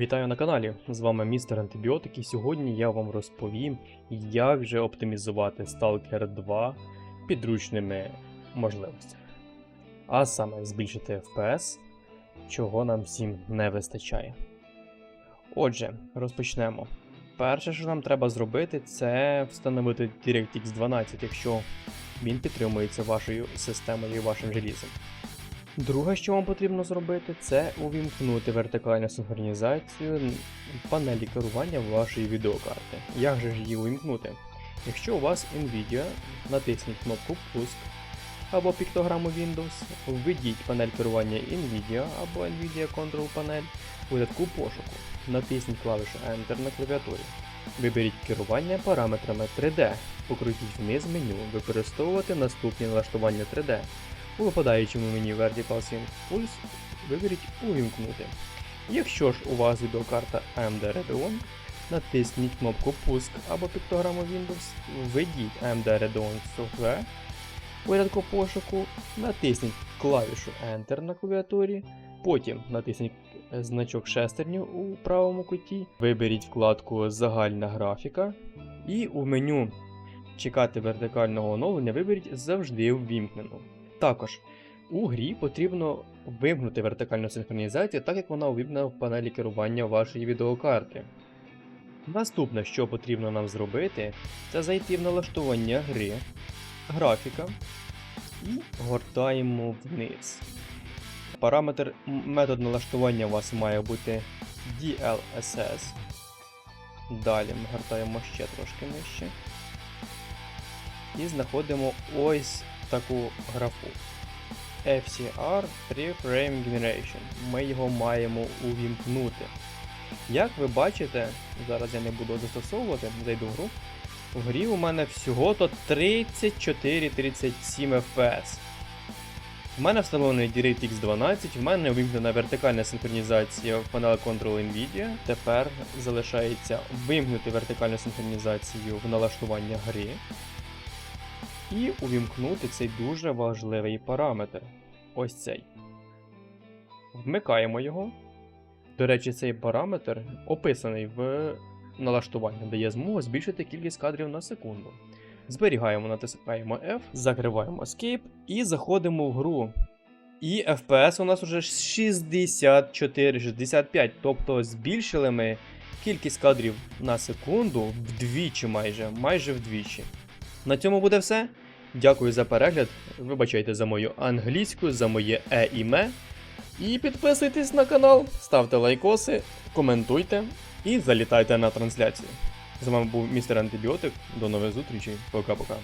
Вітаю на каналі. З вами містер Антибіотик, і сьогодні я вам розповім, як же оптимізувати Stalker 2 підручними можливостями. А саме збільшити FPS, чого нам всім не вистачає. Отже, розпочнемо. Перше, що нам треба зробити, це встановити DirectX 12, якщо він підтримується вашою системою і вашим желізом. Друге, що вам потрібно зробити, це увімкнути вертикальну синхронізацію панелі керування вашої відеокарти. Як же ж її увімкнути? Якщо у вас Nvidia, натисніть кнопку Пуск або піктограму Windows, введіть панель керування Nvidia або Nvidia Control Panel у рядку пошуку. Натисніть клавішу Enter на клавіатурі. Виберіть керування параметрами 3D, покрутіть вниз меню, використовувати наступні налаштування 3D. У випадаючому меню Vertical Sync Pulse виберіть Увімкнути. Якщо ж у вас відеокарта AMD Radeon, натисніть кнопку Пуск або піктограму Windows, введіть AMD Radeon Software у рядку пошуку, натисніть клавішу Enter на клавіатурі, потім натисніть значок шестерню у правому куті, виберіть вкладку Загальна графіка і у меню Чекати вертикального оновлення виберіть завжди ввімкнену. Також у грі потрібно вимкнути вертикальну синхронізацію, так як вона увімкнена в панелі керування вашої відеокарти. Наступне, що потрібно нам зробити, це зайти в налаштування гри, графіка і гортаємо вниз. Параметр метод налаштування у вас має бути DLSS. Далі ми гортаємо ще трошки нижче. І знаходимо ось таку графу. FCR 3 Frame Generation. Ми його маємо увімкнути. Як ви бачите, зараз я не буду застосовувати, зайду в гру. В грі у мене всього-то 34-37 FPS. В мене встановлений DirectX 12, в мене увімкнена вертикальна синхронізація в панелі Control Nvidia. Тепер залишається вимкнути вертикальну синхронізацію в налаштування гри і увімкнути цей дуже важливий параметр. Ось цей. Вмикаємо його. До речі, цей параметр описаний в налаштуванні, дає змогу збільшити кількість кадрів на секунду. Зберігаємо, натискаємо F, закриваємо Escape і заходимо в гру. І FPS у нас уже 64-65, тобто збільшили ми кількість кадрів на секунду вдвічі майже, майже вдвічі. На цьому буде все. Дякую за перегляд. Вибачайте за мою англійську, за моє е і ме. І підписуйтесь на канал, ставте лайкоси, коментуйте і залітайте на трансляцію. З вами був містер Антибіотик. До нових зустрічей. Пока-пока.